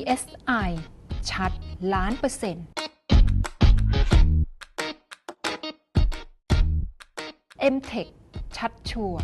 PSI ชัดล้านเปอร์เซ็นต์ MTech ชัดชัวร์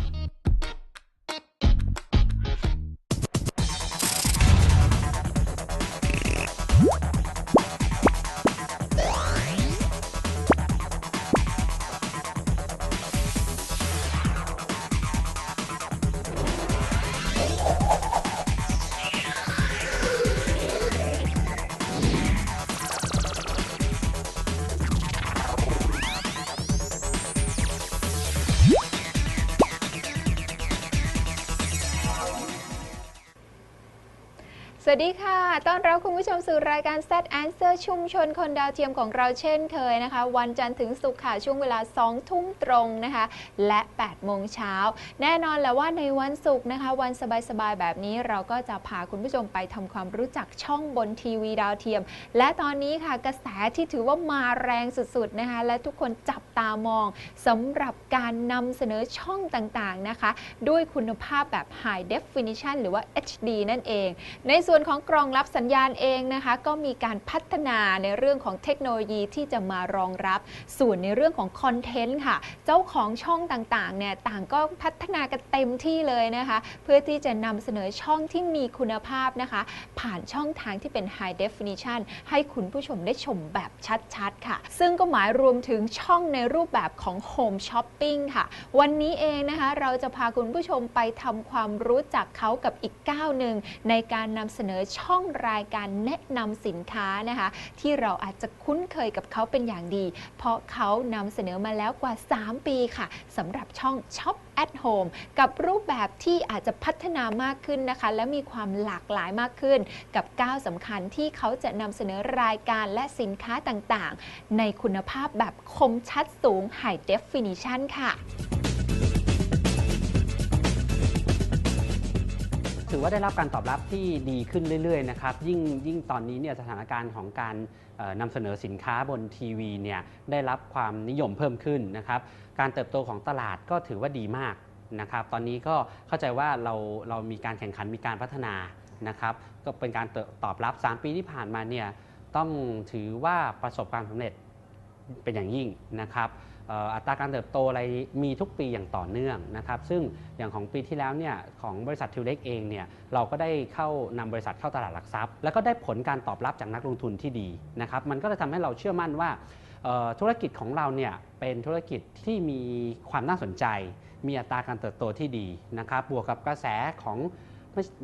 สวัสดีค่ะ ต้อนรับคุณผู้ชมสู่รายการ Set Answer ชุมชนคนดาวเทียมของเราเช่นเคยนะคะ วันจันทร์ถึงศุกร์ค่ะ ช่วงเวลา 2 ทุ่มตรงนะคะ และ 8 โมงเช้า แน่นอนแล้วว่าในวันศุกร์นะคะ วันสบายๆ แบบนี้เราก็จะพาคุณผู้ชมไปทำความรู้จักช่องบนทีวีดาวเทียม และตอนนี้ค่ะกระแสที่ถือว่ามาแรงสุดๆนะคะ และทุกคนจับตามองสำหรับการนำเสนอช่องต่างๆนะคะ ด้วยคุณภาพแบบ High Definition หรือว่า HD นั่นเอง ในส่วนนของกรองรับสัญญาณเองนะคะ ก็มีการพัฒนาในเรื่องของเทคโนโลยีที่จะมารองรับ ส่วนในเรื่องของคอนเทนต์ค่ะ เจ้าของช่องต่างๆเนี่ยต่างก็พัฒนากันเต็มที่เลยนะคะ เพื่อที่จะนำเสนอช่องที่มีคุณภาพนะคะ ผ่านช่องทางที่เป็น High Definition ให้คุณผู้ชมได้ชมแบบชัดๆค่ะ ซึ่งก็หมายรวมถึงช่องในรูปแบบของ Home Shopping ค่ะ วันนี้เองนะคะ เราจะพาคุณผู้ชมไปทำความรู้จักเขากับอีกก้าวหนึ่งในการนำเสนอช่องรายการแนะนำสินค้านะคะ ที่เราอาจจะคุ้นเคยกับเขาเป็นอย่างดี เพราะเขานำเสนอมาแล้วกว่า 3 ปีค่ะสำหรับช่อง Shop at Home กับรูปแบบที่อาจจะพัฒนามากขึ้นนะคะ และมีความหลากหลายมากขึ้น กับก้าวสำคัญที่เขาจะนำเสนอรายการและสินค้าต่างๆ ในคุณภาพแบบคมชัดสูง High Definition ค่ะ ถือว่าได้รับการตอบรับที่ดีขึ้นเรื่อยๆนะครับยิ่งยิ่งตอนนี้เนี่ยสถานการณ์ของการนำเสนอสินค้าบนทีวีเนี่ยได้รับความนิยมเพิ่มขึ้นนะครับการเติบโตของตลาดก็ถือว่าดีมากนะครับตอนนี้ก็เข้าใจว่าเราเรามีการแข่งขันมีการพัฒนานะครับก็เป็นการตอบรับ 3 ปีที่ผ่านมาเนี่ยต้องถือว่าประสบความสำเร็จเป็นอย่างยิ่งนะครับ อัตราการเติบโตอะไรมีทุกปีอย่างต่อเนื่องนะครับซึ่งอย่างของปีที่แล้วเนี่ยของบริษัททิวเล็กเองเนี่ยเราก็ได้เข้านำบริษัทเข้าตลาดหลักทรัพย์ แล้วก็ได้ผลการตอบรับจากนักลงทุนที่ดีนะครับมันก็เลยทำให้เราเชื่อมั่นว่าธุรกิจของเราเนี่ยเป็นธุรกิจที่มีความน่าสนใจ มีอัตราการเติบโตที่ดีนะครับบวกกับกระแสของ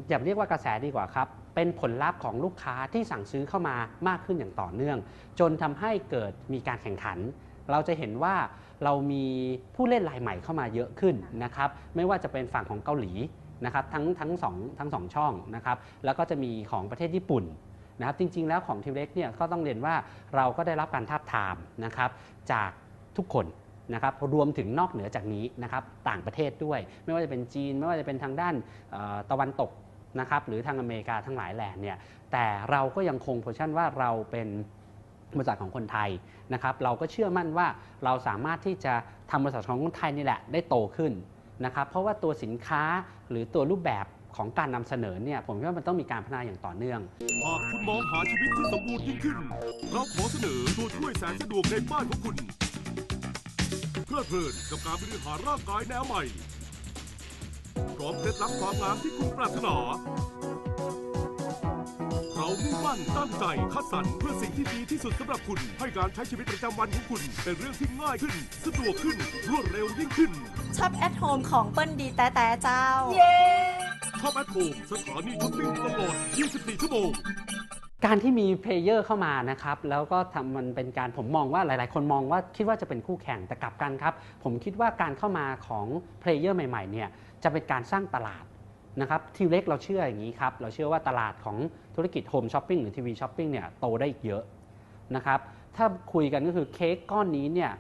อย่าเรียกว่ากระแสดีกว่าครับ เป็นผลลัพธ์ของลูกค้าที่สั่งซื้อเข้ามามากขึ้นอย่างต่อเนื่อง จนทำให้เกิดมีการแข่งขัน เราจะเห็นว่าเรามีผู้เล่นรายใหม่เข้ามาเยอะขึ้นนะครับไม่ว่าจะเป็นฝั่งของเกาหลีนะครับทั้งทั้งสองทั้งสองช่องนะครับแล้วก็จะมีของประเทศญี่ปุ่นนะครับจริงๆแล้วของทีเล็กเนี่ยก็ต้องเรียนว่าเราก็ได้รับการทาบทามนะครับจากทุกคนนะครับรวมถึงนอกเหนือจากนี้นะครับต่างประเทศด้วย ไม่ว่าจะเป็นจีน ไม่ว่าจะเป็นทางด้านตะวันตกนะครับหรือทางอเมริกาทั้งหลายแหล่เนี่ยแต่เราก็ยังคงโพชั่นว่าเราเป็น บริษัทของคนไทยนะครับเราก็เชื่อมั่นว่าเราสามารถที่จะทำบริษัทของคนไทยนี่แหละได้โตขึ้นนะครับเพราะว่าตัวสินค้าหรือตัวรูปแบบของการนำเสนอเนี่ยผมว่ามันต้องมีการพัฒนาอย่างต่อเนื่องหากคุณมองหาชีวิตที่สมบูรณ์ยิ่งขึ้น เราขอเสนอตัวช่วยแสนสะดวกในบ้านของคุณเพลิดเพลินกับการบริหารร่างกายแนวใหม่พร้อมเคล็ดลับความงามที่คุณปรารถนา เรามุ่งมั่นตั้งใจคัดสรรเพื่อสิ่งที่ดีที่สุดสำหรับคุณ ให้การใช้ชีวิตประจำวันของคุณ เป็นเรื่องที่ง่ายขึ้น สะดวกขึ้น รวดเร็วยิ่งขึ้นชอปแอทโฮมของเปิ้ลดีแต่แต่เจ้าชอบแอทโฮมสถานีช้อปปิ้งตลอด 24 ชั่วโมงการที่มีเพลเยอร์เข้ามานะครับแล้วก็ทำมันเป็นการผมมองว่าหลาย ๆ คนมองว่าคิดว่าจะเป็นคู่แข่งแต่กลับกันครับ ผมคิดว่าการเข้ามาของเพลเยอร์ใหม่ ๆ เนี่ยจะเป็นการสร้างตลาด นะครับทีเล็กเราเชื่ออย่างนี้ครับ เราเชื่อว่าตลาดของธุรกิจโฮมช้อปปิ้งหรือทีวีช้อปปิ้งเนี่ยโตได้อีกเยอะนะครับถ้าคุยกันก็คือเค้กก้อนนี้เนี่ย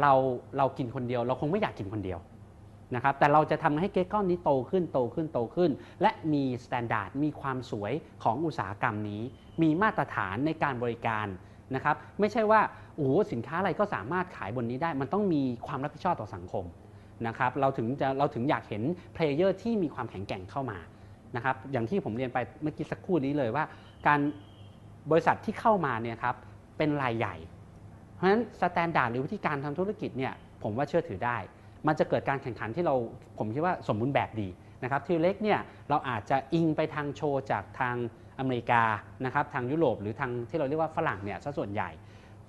เราเรากินคนเดียว เราคงไม่อยากกินคนเดียวนะครับแต่เราจะทำให้เค้กก้อนนี้โตขึ้นโตขึ้นโตขึ้น และมีสแตนดาร์ดมีความสวยของอุตสาหกรรมนี้ มีมาตรฐานในการบริการนะครับไม่ใช่ว่าโอ้สินค้าอะไรก็สามารถขายบนนี้ได้ มันต้องมีความรับผิดชอบต่อสังคม นะครับเราถึงจะเราถึงอยากเห็นเพลเยอร์ที่มีความแข็งแกร่งเข้ามานะครับอย่างที่ผมเรียนไปเมื่อกี้สักครู่นี้เลยว่า การบริษัทที่เข้ามาเนี่ยครับเป็นรายใหญ่ เพราะฉะนั้นสแตนดาร์ดหรือวิธีการทำธุรกิจเนี่ยผมว่าเชื่อถือได้ มันจะเกิดการแข่งขันที่เราผมคิดว่าสมบูรณ์แบบดีนะครับทีเล็กเนี่ยเราอาจจะอิงไปทางโชว์จากทางอเมริกานะครับทางยุโรปหรือทางที่เราเรียกว่าฝรั่งเนี่ยซะส่วนใหญ่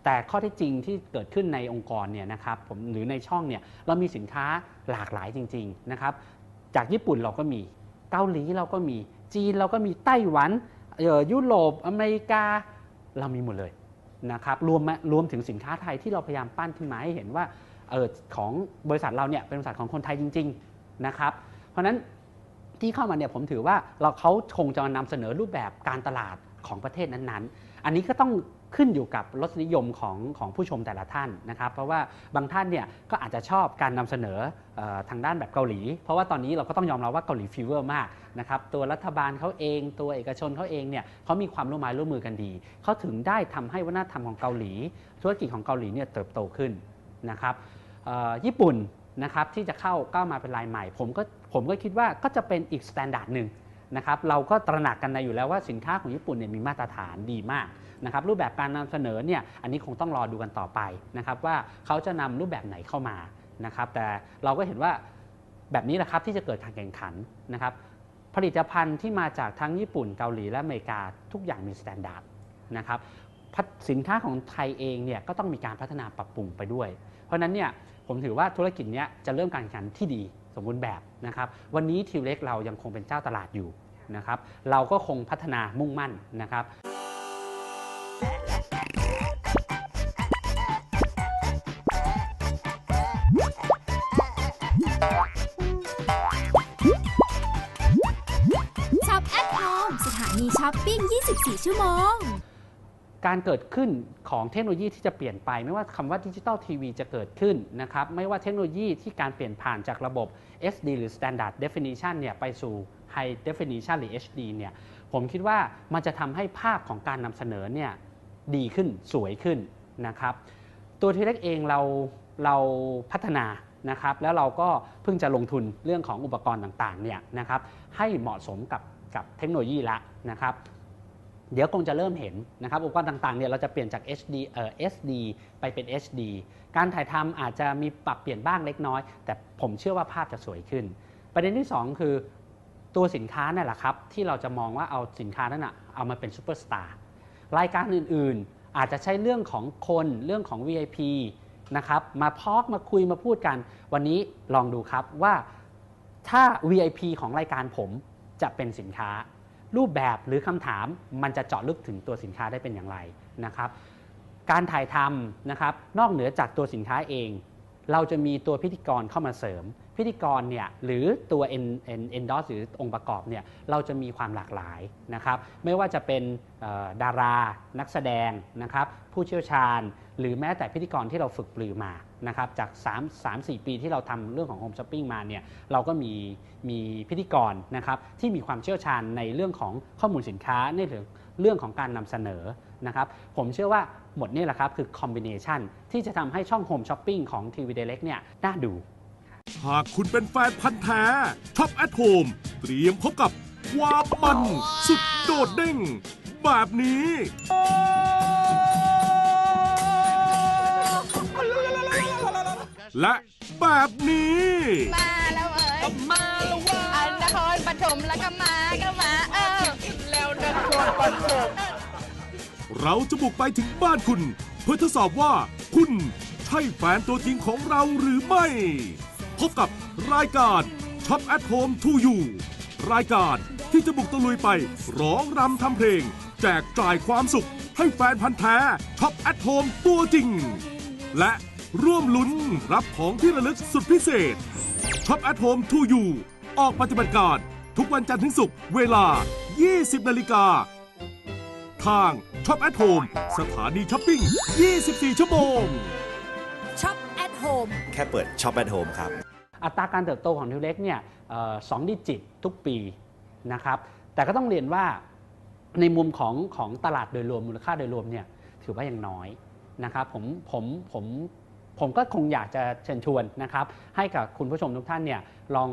แต่ข้อที่จริงที่เกิดขึ้นในองค์กรเนี่ยนะครับผมหรือในช่องเนี่ยเรามีสินค้าหลากหลายจริงๆนะครับจากญี่ปุ่นเราก็มีเกาหลีเราก็มีจีนเราก็มีไต้หวันเออยุโรปอเมริกาเรามีหมดเลยนะครับรวมรวมถึงสินค้าไทยที่เราพยายามปั้นขึ้นมาให้เห็นว่าเออของบริษัทเราเนี่ยเป็นบริษัทของคนไทยจริงๆนะครับเพราะฉะนั้นที่เข้ามาเนี่ยผมถือว่าเราเขาคงจะนำเสนอรูปแบบการตลาดของประเทศนั้นๆ อันนี้ก็ต้องขึ้นอยู่กับรสนิยมของของผู้ชมแต่ละท่านนะครับ เพราะว่าบางท่านเนี่ยก็อาจจะชอบการนำเสนอออทางด้านแบบเกาหลี เพราะว่าตอนนี้เราก็ต้องยอมรับว่าเกาหลีฟีเวอร์มากนะครับตัวรัฐบาลเขาเอง ตัวเอกชนเขาเองเนี่ยเขามีความร่วมไม้ร่วมมือกันดีเขาถึงได้ทำให้วัฒนธรรมของเกาหลี ธุรกิจของเกาหลีเนี่ยเติบโตขึ้นนะครับญี่ปุ่นนะครับที่จะเข้าก้าวมาเป็นรายใหม่ ผมก็ผมก็คิดว่าก็จะเป็นอีกสแตนดาร์ดหนึ่ง นะครับเราก็ตระหนักกันในอยู่แล้วว่าสินค้าของญี่ปุ่นเนี่ยมีมาตรฐานดีมากนะครับรูปแบบการนำเสนอเนี่ยอันนี้คงต้องรอดูกันต่อไปนะครับว่าเขาจะนำรูปแบบไหนเข้ามานะครับแต่เราก็เห็นว่าแบบนี้แหละครับที่จะเกิดการแข่งขันนะครับผลิตภัณฑ์ที่มาจากทั้งญี่ปุ่นเกาหลีและอเมริกาทุกอย่างมีสแตนดาร์ดนะครับสินค้าของไทยเองเนี่ยก็ต้องมีการพัฒนาปรับปรุงไปด้วย เพราะนั้นเนี่ยผมถือว่าธุรกิจนี้จะเริ่มการแข่งขันที่ดีสมบูรณ์แบบนะครับวันนี้ทีเล็กเรายังคงเป็นเจ้าตลาดอยู่ นะครับ เราก็คงพัฒนามุ่งมั่นนะครับช็อปแอทโฮมสถานีช้อปปิ้ง 24 ชั่วโมงการเกิดขึ้นของเทคโนโลยีที่จะเปลี่ยนไป ไม่ว่าคำว่าดิจิ t a ลทีวีจะเกิดขึ้นนะครับไม่ว่าเทคโนโลยีที่การเปลี่ยนผ่านจากระบบ SD หรือ Standard Definition เนี่ยไปสู่ High Definition หรือ HD เนี่ยผมคิดว่ามันจะทำให้ภาพของการนำเสนอเนี่ยดีขึ้นสวยขึ้นนะครับตัวทีเล็กเองเราเราพัฒนานะครับแล้วเราก็เพิ่งจะลงทุนเรื่องของอุปกรณ์ต่างๆเนี่ยนะครับให้เหมาะสมกับกับเทคโนโลยีละนะครับเดี๋ยวคงจะเริ่มเห็นนะครับอุปกรณ์ต่างๆเนี่ยเราจะเปลี่ยนจาก HD เอ่อ SD ไปเป็น HD การถ่ายทำอาจจะมีปรับเปลี่ยนบ้างเล็กน้อย แต่ผมเชื่อว่าภาพจะสวยขึ้น ประเด็นที่ 2 คือ ตัวสินค้านั่นแหละครับที่เราจะมองว่าเอาสินค้านั้นนะเอามาเป็นซูเปอร์สตาร์รายการอื่นๆ อาจจะใช้เรื่องของคนเรื่องของ VIP นะครับมาพอกมาคุยมาพูดกัน วันนี้ลองดูครับว่าถ้า VIP ของรายการผมจะเป็นสินค้า รูปแบบหรือคำถามมันจะเจาะลึกถึงตัวสินค้าได้เป็นอย่างไรนะครับ การถ่ายทำนะครับนอกเหนือจากตัวสินค้าเอง เราจะมีตัวพิธีกรเข้ามาเสริม พิธีกรเนี่ยหรือตัว endorse หรือองค์ประกอบเนี่ยเราจะมีความหลากหลายนะครับไม่ว่าจะเป็นดารานักแสดงนะครับผู้เชี่ยวชาญ หรือแม้แต่พิธีกรที่เราฝึกปลือมานะครับจาก 3 3 4 ปีที่เราทำเรื่องของโฮมช้อปปิ้งมาเนี่ยเราก็มีมีพิธีกรนะครับที่มีความเชี่ยวชาญในเรื่องของข้อมูลสินค้าในเรื่องเรื่องของการนำเสนอนะครับผมเชื่อว่าหมดนี่แหละครับคือคอมบิเนชันที่จะทำให้ช่องโฮมช้อปปิ้งของทีวีเดเล็กเนี่ยน่าดู หากคุณเป็นแฟนพันธ์แท้ช็อปแอทโฮมเตรียมพบกับความมันสุดโดดเด้ง แบบนี้ และแบบนี้ มาแล้วเอ้ยมาแล้วว่าอันนครปฐมแล้วก็มาก็มาเออแล้วนครปฐมเราจะบุกไปถึงบ้านคุณ เพื่อทดสอบว่าคุณใช่แฟนตัวจริงของเราหรือไม่ พบกับรายการ Shop at Home to You รายการที่จะบุกตะลุยไปร้องรำทำเพลง แจกจ่ายความสุขให้แฟนพันธ์แท้ Shop at Home ตัวจริง และร่วมลุ้นรับของที่ระลึกสุดพิเศษ Shop at Home to You ออกปฏิบัติการทุกวันจันทร์ถึงศุกร์เวลา 20 นาฬิกา ทางช็อปแอทโฮมสถานีช้อปปิ้ง 24 ชั่วโมงช็อปแอทโฮมแค่เปิดช็อปแอทโฮมครับ อัตราการเติบโตของทิวเล็กเนี่ยสองดิจิตทุกปีนะครับ แต่ก็ต้องเรียนว่าในมุมของของตลาดโดยรวมมูลค่าโดยรวมเนี่ยถือว่ายังน้อยนะครับผมผมผมผมก็คงอยากจะเชิญชวนนะครับให้กับคุณผู้ชมทุกท่านเนี่ยลอง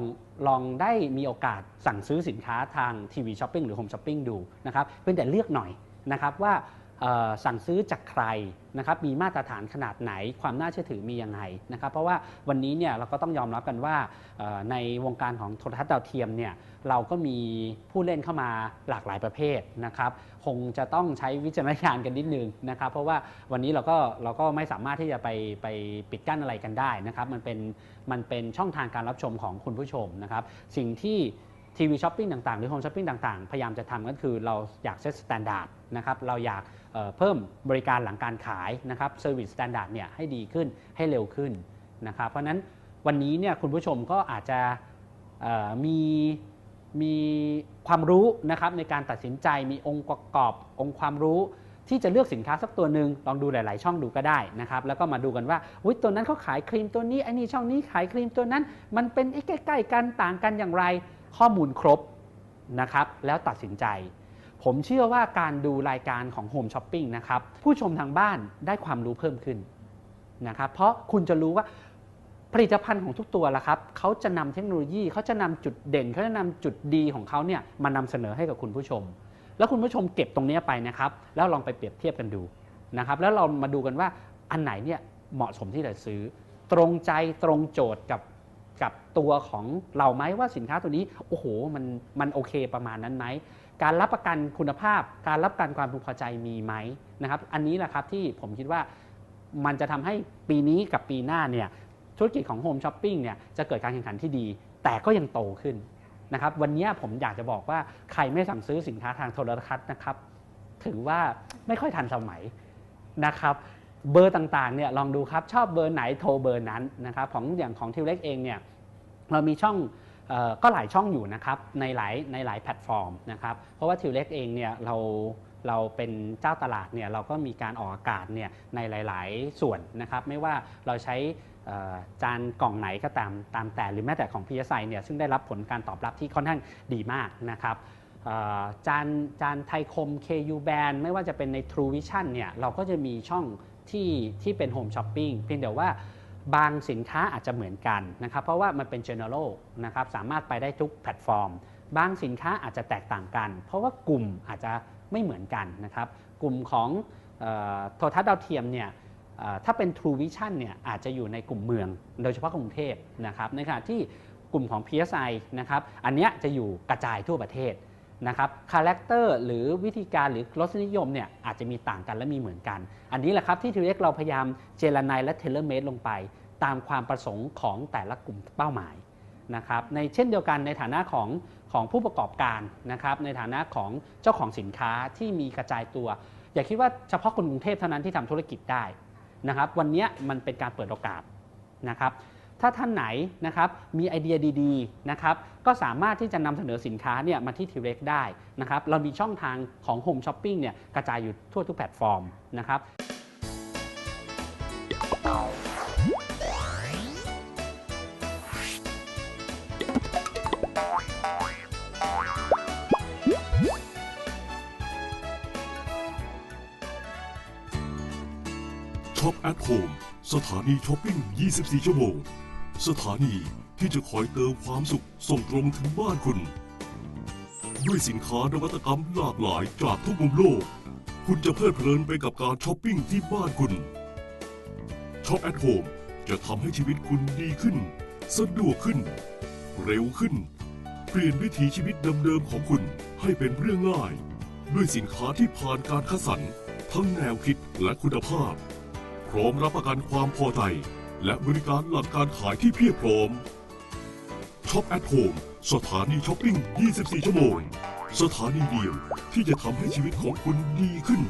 ลองได้มีโอกาสสั่งซื้อสินค้าทางทีวีช้อปปิ้งหรือโฮมช้อปปิ้งดูนะครับเพียงแต่เลือกหน่อยนะครับว่า สั่งซื้อจากใครนะครับมีมาตรฐานขนาดไหน ความน่าเชื่อถือมียังไงนะครับเพราะว่าวันนี้เนี่ยเราก็ต้องยอมรับกันว่าในวงการของโทรทัศน์ดาวเทียมเนี่ยเราก็มีผู้เล่นเข้ามาหลากหลายประเภทนะครับคงจะต้องใช้วิจารณญาณกันนิดนึงนะครับเพราะว่าวันนี้เราก็เราก็ไม่สามารถที่จะไปไปปิดกั้นอะไรกันได้นะครับมันเป็นมันเป็นช่องทางการรับชมของคุณผู้ชมนะครับสิ่งที่ ทีวีช้อปปิ้งต่างๆ หรือโฮมช้อปปิ้งต่าง ๆ พยายามจะทำก็คือเราอยากเซตสแตนดาร์ดนะครับเราอยากเเพิ่มบริการหลังการขายนะครับเซอร์วิสสแตนดาร์ดเนี่ยให้ดีขึ้นให้เร็วขึ้นนะครับเพราะฉะนั้นวันนี้เนี่ยคุณผู้ชมก็อาจจะมีมีความรู้นะครับในการตัดสินใจมีองค์ประกอบองค์ความรู้ที่จะเลือกสินค้าสักตัวหนึ่งลองดูหลาย ๆ ช่องดูก็ได้นะครับแล้วก็มาดูกันว่าอุ๊ยตัวนั้นเขาขายครีมตัวนี้ไอ้นี่ช่องนี้ขายครีมตัวนั้น มันเป็นใกล้ๆกันต่างกันอย่างไร ข้อมูลครบนะครับแล้วตัดสินใจ ผมเชื่อว่าการดูรายการของ Home Shopping นะครับผู้ชมทางบ้านได้ความรู้เพิ่มขึ้นนะครับเพราะคุณจะรู้ว่าผลิตภัณฑ์ของทุกตัวละครับเขาจะนำเทคโนโลยีเขาจะนำจุดเด่นเขาจะนำจุดดีของเขาเนี่ยมานำเสนอให้กับคุณผู้ชม แล้วคุณผู้ชมเก็บตรงนี้ไปนะครับ แล้วลองไปเปรียบเทียบกันดูนะครับ แล้วเรามาดูกันว่าอันไหนเนี่ยเหมาะสมที่จะซื้อ ตรงใจตรงโจทย์กับ กับตัวของเราไหมว่าสินค้าตัวนี้โอ้โหมันมันโอเคประมาณนั้นไหมการรับประกันคุณภาพ การรับประกันความพึงพอใจมีไหมนะครับ อันนี้แหละครับที่ผมคิดว่ามันจะทำให้ปีนี้กับปีหน้าเนี่ยธุรกิจของโฮมช้อปปิ้งเนี่ยจะเกิดการแข่งขันที่ดี แต่ก็ยังโตขึ้นนะครับวันนี้ผมอยากจะบอกว่าใครไม่สั่งซื้อสินค้าทางโทรทัศน์นะครับ ถือว่าไม่ค่อยทันสมัยนะครับ เบอร์ต่างๆเนี่ยลองดูครับชอบเบอร์ไหนโทรเบอร์นั้นนะครับของอย่างของทิวเล็กเองเนี่ยเรามีช่องออก็หลายช่องอยู่นะครับในหลายในหลายแพลตฟอร์มนะครับเพราะว่าทิวเล็กเองเนี่ยเราเราเป็นเจ้าตลาดเนี่ยเราก็มีการออกอากาศเนี่ยในหลาย ๆ ส่วนนะครับไม่ว่าเราใช้จานกล่องไหนก็ตามตามแต่หรือแม้แต่ของ PSI เนี่ยซึ่งได้รับผลการตอบรับที่ค่อนข้างดีมากนะครับจานจานไทยคม KU Band ไม่ว่าจะเป็นใน True Vision เนี่ยเราก็จะมีช่อง ที่ที่เป็น Home Shopping เพียงแต่ว่าบางสินค้าอาจจะเหมือนกันนะครับเพราะว่ามันเป็น general นะครับสามารถไปได้ทุกแพลตฟอร์ม บางสินค้าอาจจะแตกต่างกัน เพราะว่ากลุ่มอาจจะไม่เหมือนกันนะครับกลุ่มของโทรทัศน์ดาวเทียมเนี่ยถ้าเป็น True Vision เนี่ยอาจจะอยู่ในกลุ่มเมือง โดยเฉพาะกรุงเทพนะครับในขณะที่กลุ่มของ PSI นะครับอันนี้จะอยู่กระจายทั่วประเทศ นะครับคาแรคเตอร์หรือวิธีการหรือรสนิยมเนี่ยอาจจะมีต่างกันและมีเหมือนกัน อันนี้แหละครับที่ทีเล็กเราพยายามเจรไนและเทเลเมดลงไป ตามความประสงค์ของแต่ละกลุ่มเป้าหมายนะครับในเช่นเดียวกันในฐานะของของผู้ประกอบการนะครับในฐานะของเจ้าของสินค้าที่มีกระจายตัว อย่าคิดว่าเฉพาะคนกรุงเทพเท่านั้นที่ทำธุรกิจได้นะครับวันนี้มันเป็นการเปิดโอกาสนะครับ ถ้าท่านไหนนะครับมีไอเดียดีๆนะครับก็สามารถที่จะนำเสนอสินค้าเนี่ยมาที่ทีเร็กได้นะครับเรามีช่องทางของ Home Shopping เนี่ยกระจายอยู่ทั่วทุกแพลตฟอร์มนะครับช็อปแอทโฮมสถานีช้อปปิ้ง 24 ชั่วโมง สถานีที่จะคอยเติมความสุขส่งตรงถึงบ้านคุณ ด้วยสินค้านวัตกรรมหลากหลายจากทุกมุมโลก คุณจะเพลิดเพลินไปกับการช้อปปิ้งที่บ้านคุณช็อปแอทโฮมจะทำให้ชีวิตคุณดีขึ้น สะดวกขึ้น เร็วขึ้น เปลี่ยนวิถีชีวิตเดิมๆของคุณให้เป็นเรื่องง่าย ด้วยสินค้าที่ผ่านการคัดสรรทั้งแนวคิดและคุณภาพ พร้อมรับประกันความพอใจ และบริการหลังการขายที่เพียบพร้อมช็อปแอทโฮมสถานีช้อปปิ้ง 24 ชั่วโมง สถานีเดียวที่จะทำให้ชีวิตของคุณดีขึ้น